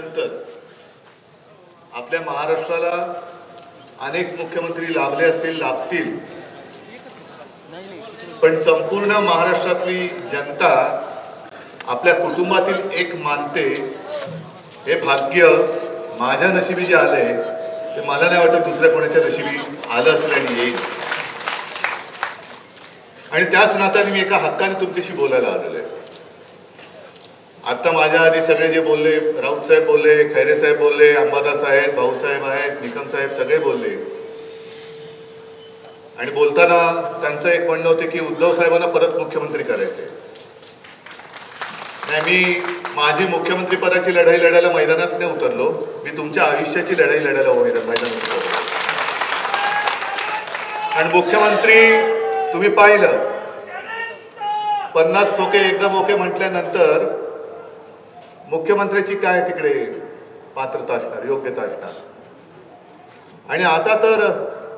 झाल्यानंतर आपल्या महाराष्ट्राला अनेक मुख्यमंत्री लाभले असतील लाभतील पण संपूर्ण महाराष्ट्रातली जनता आपल्या कुटुंबातील एक मानते हे भाग्य माझ्या नशिबी जे आले ते मला नाही वाटत दुसऱ्या कोणाच्या नशिबी आलं असलं आणि येईल. आणि त्याच नात्याने मी एका हक्काने तुमच्याशी बोलायला आलेलो आता माझ्या आधी सगळे जे बोलले राऊत साहेब बोलले खैरे साहेब बोलले अंबादास साहेब भाऊसाहेब आहेत निकम साहेब सगळे बोलले. आणि बोलताना त्यांचं एक म्हणणं होते की उद्धव साहेबांना परत मुख्यमंत्री करायचे. नाही मी माझी मुख्यमंत्री पदाची लढाई लढायला मैदानात नाही उतरलो. मी तुमच्या आयुष्याची लढाई लढायला मैदान- मैदानात उतरलो आणि मुख्यमंत्री तुम्ही पाहिलं. पन्नास खोके एकदा ओके म्हटल्यानंतर मुख्यमंत्र्याची काय तिकडे पात्रता असणार योग्यता असणार? आणि आता तर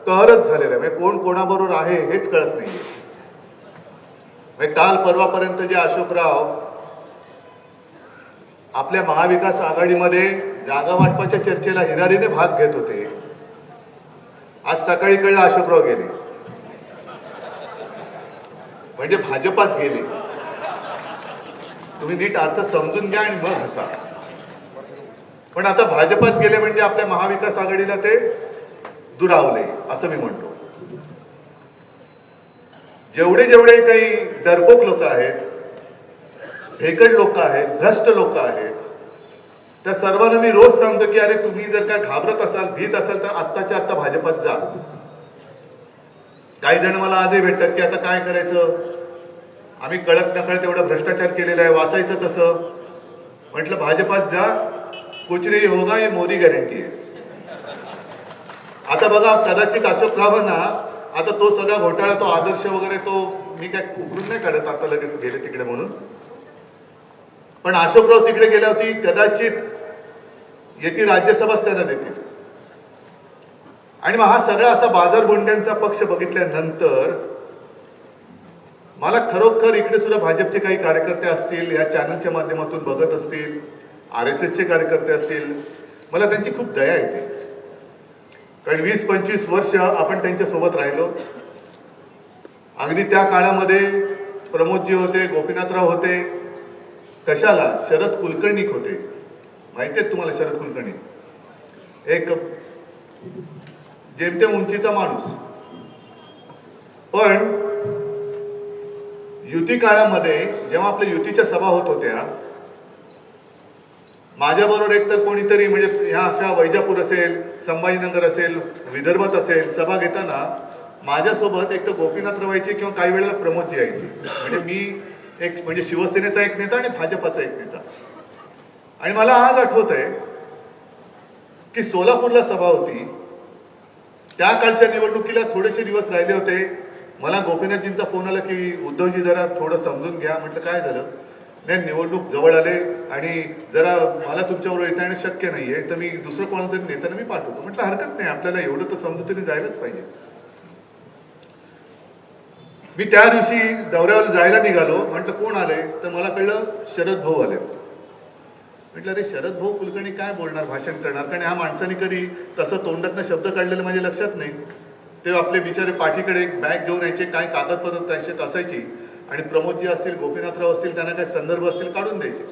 कहरच झालेलं आहे. म्हणजे कोण कोणाबरोबर आहे हेच कळत नाही म्हणजे काल परवापर्यंत जे अशोकराव आपल्या महाविकास आघाडीमध्ये जागा वाटपाच्या चर्चेला हिरारीने भाग घेत होते. आज सकाळी कळलं अशोकराव गेले. म्हणजे भाजपात गेले. तुम्ही नीट अर्थ समजून घ्या आणि मग हसा. पण आता भाजपात गेले म्हणजे आपल्या महाविकास आघाडीला ते दुरावले असं मी म्हणतो. जेवढे जेवढे काही डरपोक लोक आहेत भेकड लोक आहेत भ्रष्ट लोक आहेत त्या सर्वांना मी रोज सांगतो की अरे तुम्ही जर काय घाबरत असाल भीत असाल तर आत्ताच्या आत्ता भाजपात जा. काही जण मला आजही भेटतात की आता काय करायचं? आम्ही कळत नकळत एवढा भ्रष्टाचार केलेला आहे. वाचायचं कसं? म्हटलं भाजपात जा कुछ नाही होगा हे मोदी गॅरंटी आहे. आता बघा कदाचित अशोक रावांना आता तो सगळा घोटाळा तो आदर्श वगैरे तो मी काय उकरून नाही काढत आता लगेच गेले तिकडे म्हणून. पण अशोकराव तिकडे गेल्यावरती कदाचित येथे राज्यसभाच त्यांना देतील. आणि मग हा सगळा असा बाजार बोंड्यांचा पक्ष बघितल्यानंतर मला खरोखर इकडे सुद्धा भाजपचे काही कार्यकर्ते असतील या चॅनलच्या माध्यमातून बघत असतील आर एस एसचे कार्यकर्ते असतील मला त्यांची खूप दया येते. कारण वीस पंचवीस वर्ष आपण त्यांच्यासोबत राहिलो. अगदी त्या काळामध्ये प्रमोदजी होते गोपीनाथराव होते. कशाला? शरद कुलकर्णीक होते. माहिती आहेत तुम्हाला शरद कुलकर्णी एक जेमतेम उंचीचा माणूस. पण युती काळामध्ये जेव्हा आपल्या युतीच्या सभा होत होत्या माझ्याबरोबर एकतर कोणीतरी म्हणजे ह्या अशा वैजापूर असेल संभाजीनगर असेल विदर्भात असेल सभा घेताना माझ्यासोबत एक तर गोपीनाथ रवायचे किंवा काही वेळेला प्रमोदजी यायचे म्हणजे मी एक म्हणजे शिवसेनेचा एक नेता आणि भाजपाचा एक नेता. आणि मला आज आठवत आहे की सोलापूरला सभा होती. त्या कालच्या निवडणुकीला थोडेसे दिवस राहिले होते. मला गोपीनाथजींचा फोन आला की उद्धवजी जरा थोडं समजून घ्या. म्हटलं काय झालं? नाही निवडणूक जवळ आले आणि जरा मला तुमच्याबरोबर येता येणं शक्य नाहीये. तर मी दुसरं कोणाला तरी नेत्यानं मी पाठवतो. म्हटलं हरकत नाही. आपल्याला एवढं तर समजुतीने जायलाच पाहिजे. मी त्या दिवशी दौऱ्यावर जायला निघालो. म्हटलं कोण आले? तर मला कळलं शरद भाऊ आले. म्हटलं अरे शरद भाऊ कुलकर्णी काय बोलणार? भाषण करणार? कारण ह्या माणसाने कधी तसं तोंडातनं शब्द काढलेलं माझ्या लक्षात नाही. ते आपले बिचारे पाठीकडे एक बॅग घेऊन यायचे काय कागदपत्र त्याच्यात असायची आणि प्रमोदजी असतील गोपीनाथराव असतील त्यांना काही संदर्भ असतील काढून द्यायचे.